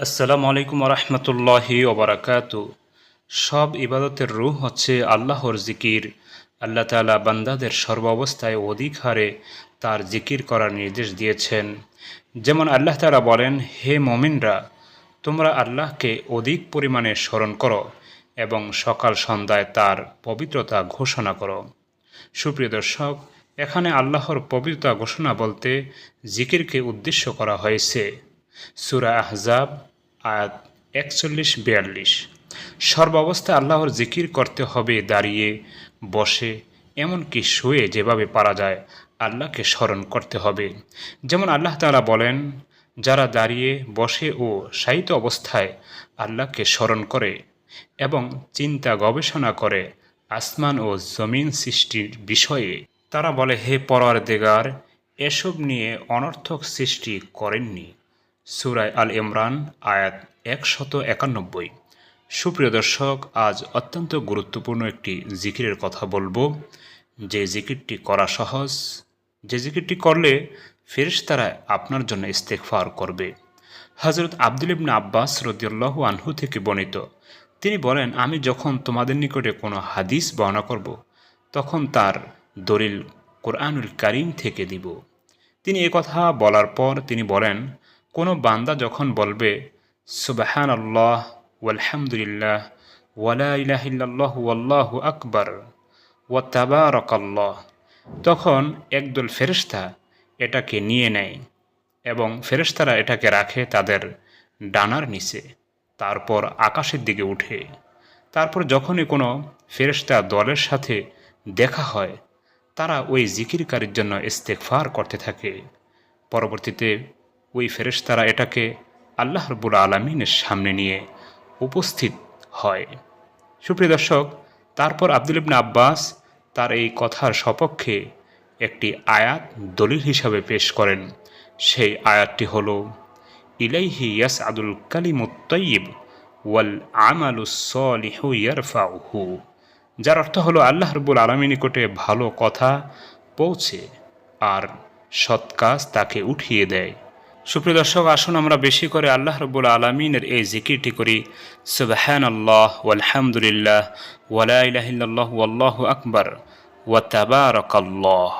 আসসালামু আলাইকুম রহমতুল্লাহি ওবরাকাত। সব ইবাদতের রূহ হচ্ছে আল্লাহর জিকির। আল্লাহ তালা বান্দাদের সর্বাবস্থায় অধিক হারে তার জিকির করার নির্দেশ দিয়েছেন। যেমন আল্লাহ তালা বলেন, হে মমিনরা, তোমরা আল্লাহকে অধিক পরিমাণে স্মরণ করো এবং সকাল সন্ধ্যায় তার পবিত্রতা ঘোষণা করো। সুপ্রিয় দর্শক, এখানে আল্লাহর পবিত্রতা ঘোষণা বলতে জিকিরকে উদ্দেশ্য করা হয়েছে। সুরা আহজাব, আয়াত একচল্লিশ, বিয়াল্লিশ। সর্বাবস্থায় আল্লাহর জিকির করতে হবে, দাঁড়িয়ে, বসে, এমনকি শুয়ে যেভাবে পারা যায়, আল্লাহকে স্মরণ করতে হবে। যেমন আল্লাহ তাআলা বলেন, যারা দাঁড়িয়ে, বসে ও সাহিত্য অবস্থায় আল্লাহকে স্মরণ করে এবং চিন্তা গবেষণা করে আসমান ও জমিন সৃষ্টির বিষয়ে, তারা বলে, হে পরার দেগার এসব নিয়ে অনর্থক সৃষ্টি করেননি। সুরায় আল ইমরান, আয়াত একশত একানব্বই। সুপ্রিয় দর্শক, আজ অত্যন্ত গুরুত্বপূর্ণ একটি জিকিরের কথা বলব। যে জিকিরটি করা সহজ, যে জিকিরটি করলে ফেরেশতারা আপনার জন্য ইস্তেকফার করবে। হজরত আব্দুল ইবনে আব্বাস রদিয়াল্লাহ আনহু থেকে বর্ণিত, তিনি বলেন, আমি যখন তোমাদের নিকটে কোনো হাদিস বর্ণনা করব, তখন তার দলিল কোরআনুল কারিম থেকে দিব। তিনি কথা বলার পর তিনি বলেন কোনো বান্দা যখন বলবে সুবাহান আল্লাহ ওয়ালহামদুলিল্লাহ ওয়ালা ইলাহিল্লাহ ওয়াল্লাহু আকবর, ওয়া তাবারকাল্লাহ, তখন একদল ফেরেশতা এটাকে নিয়ে নেয় এবং ফেরেশতারা এটাকে রাখে তাদের ডানার নিচে, তারপর আকাশের দিকে উঠে। তারপর যখনই কোনো ফেরেশতা দলের সাথে দেখা হয়, তারা ওই জিকিরকারীর জন্য ইস্তেকফার করতে থাকে। পরবর্তীতে ওই ফেরেশতারা এটাকে আল্লাহ রবুল আলমিনের সামনে নিয়ে উপস্থিত হয়। সুপ্রিয় দর্শক, তারপর আব্দুল ইবনে আব্বাস তার এই কথার সপক্ষে একটি আয়াত দলিল হিসাবে পেশ করেন। সেই আয়াতটি হল, ইলাইহি ইয়াস আদুল কালিমুত্তয়িব ওয়াল আমালুসলিহু ইয়ারফাউহু। যার অর্থ হলো, আল্লাহ রবুল আলমী নিকটে ভালো কথা পৌঁছে আর সৎ কাজ তাকে উঠিয়ে দেয়। সুপ্রিয় দর্শক, আসুন আমরা বেশি করে আল্লাহ রবুল আলমিনের এই জিকিরটি করি। সুবাহান আল্লাহ আলহামদুলিল্লাহ ওয়ালাহ আকবর, ওয়া তাবারাকাল্লাহ।